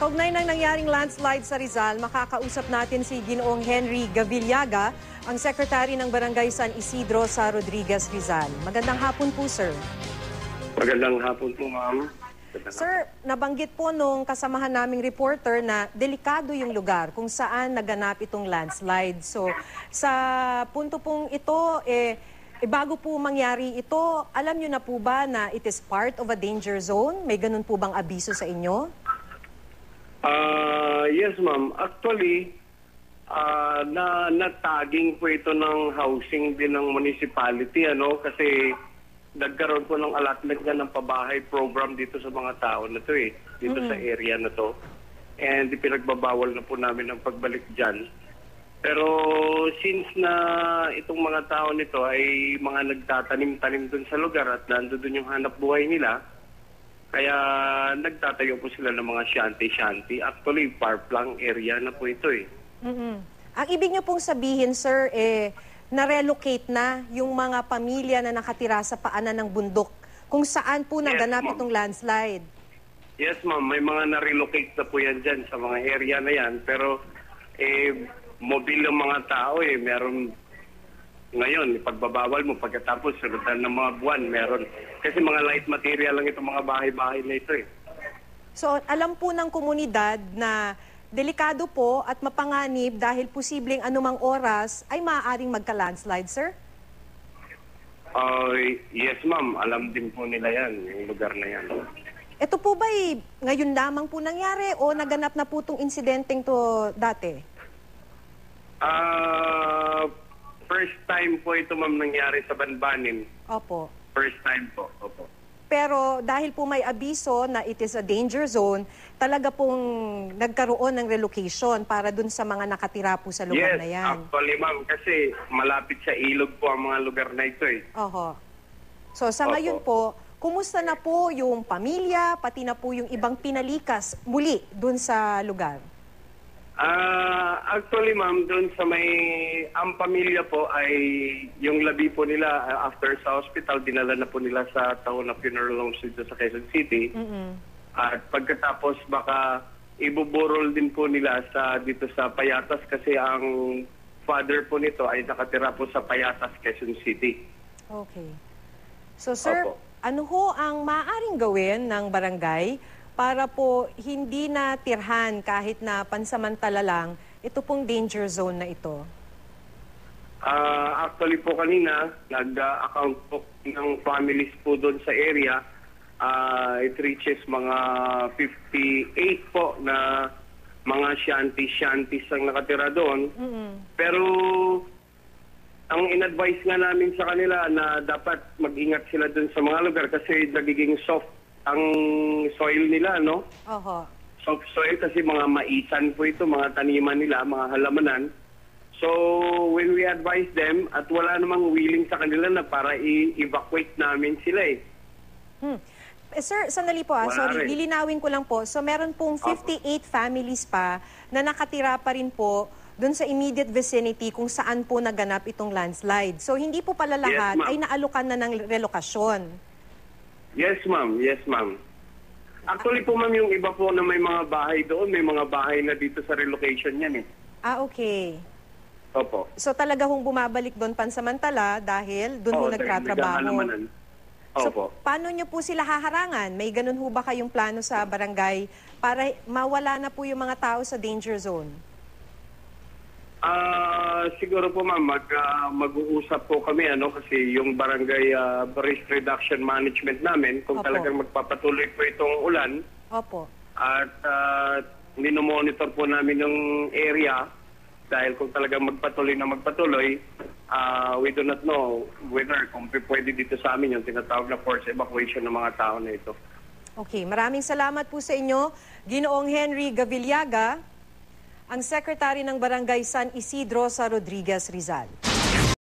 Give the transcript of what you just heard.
Kaugnay ng nangyaring landslide sa Rizal, makakausap natin si Ginoong Henry Gavillaga, ang Secretary ng Barangay San Isidro sa Rodriguez, Rizal. Magandang hapon po, sir. Magandang hapon po, ma'am. Sir, nabanggit po nung kasamahan naming reporter na delikado yung lugar kung saan naganap itong landslide. So, sa punto pong ito, eh, eh, bago po mangyari ito, alam nyo na po ba na it is part of a danger zone? May ganun po bang abiso sa inyo? Ah, yes, ma'am. Actually, ah, na nataging po ito ng housing din ng municipality, ano, kasi nagkaroon po ng allotment nga ng pabahay program dito sa mga tao na to eh, dito sa area na to. And ipinagbabawal na po namin ang pagbalik dyan. Pero since na itong mga tao nito ay mga nagtatanim-tanim dun sa lugar at nandun yung hanap buhay nila, kaya nagtatayo po sila ng mga shanty-shanty. Actually, parplang area na po ito eh. mm Ang ibig niyo pong sabihin, sir, eh, na-relocate na yung mga pamilya na nakatira sa paanan ng bundok kung saan po Yes, naganap ma'am. itong landslide. Yes ma'am, may mga na-relocate na po yan dyan sa mga area na yan. Pero eh, mobile ang mga tao eh. Meron ngayon, pagbabawal mo pagkatapos sundan ng mga buwan, meron. Kasi mga light material lang itong mga bahay-bahay na ito eh. So, alam po ng komunidad na delikado po at mapanganib dahil posibleng anumang oras ay maaaring magka-landslide, sir? Ah, yes ma'am, alam din po nila yan, yung lugar na yan. Ito po ba ngayon lamang po nangyari o naganap na po itong insidenteng to dati? Ah, first time po ito ma'am nangyari sa Banbanin. Opo. First time po. Opo. Pero dahil po may abiso na it is a danger zone, talaga pong nagkaroon ng relocation para dun sa mga nakatira po sa lugar yes, na yan. actually ma'am, kasi malapit sa ilog po ang mga lugar na ito eh. Oho. So sa Opo. ngayon po, kumusta na po yung pamilya, pati na po yung ibang pinalikas muli dun sa lugar? Ah, actually ma'am, doon sa may ang pamilya po ay yung labi po nila ah, after sa hospital dinala na po nila sa taon na funeral home dito sa Quezon City. At pagkatapos baka ibuburol din po nila sa dito sa Payatas kasi ang father po nito ay nakatira po sa Payatas, Quezon City. Okay. So sir, Opo. ano ho ang maaaring gawin ng barangay para po hindi na tirhan kahit na pansamantala lang ito pong danger zone na ito? Ah, actually po kanina, nag-account po ng families po doon sa area. Ah, it reaches mga 58 po na mga shanty-shanties ang nakatira doon. Mm-mm. Pero ang in-advise nga namin sa kanila na dapat mag-ingat sila doon sa mga lugar kasi nagiging soft ang soil nila, no? Oho. soft soil kasi mga maisan po ito, mga taniman nila, mga halamanan. So, when we advise them at wala namang willing sa kanila na para i-evacuate namin sila eh. Hmm. Eh, sir, sandali po ah. Wala Sorry, rin. lilinawin ko lang po. So meron pong 58 families pa na nakatira pa rin po doon sa immediate vicinity kung saan po naganap itong landslide. So hindi po pala lahat ma'am. ay naalukan na ng relokasyon. Yes, ma'am. Yes, ma'am. Actually po, ma'am, yung iba po na may mga bahay doon, may mga bahay na dito sa relocation yan eh. Ah, okay. Opo. So talaga hong bumabalik doon pansamantala dahil doon ho Oo, dahil nagtatrabaho. naghahalamanan. So Opo. paano nyo po sila haharangan? May ganun ho ba kayong plano sa barangay para mawala na po yung mga tao sa danger zone? Ah, siguro po ma'am, mag, ah, mag-uusap po kami ano kasi yung barangay ah, risk reduction management namin kung Opo. talagang magpapatuloy po itong ulan Opo. at uh, minomonitor po namin yung area dahil kung talagang magpatuloy na magpatuloy, ah, we do not know whether kung pwede dito sa amin yung tinatawag na forced evacuation ng mga tao na ito. Okay, maraming salamat po sa inyo, Ginoong Henry Gavillaga, ang Secretary ng Barangay San Isidro sa Rodriguez, Rizal.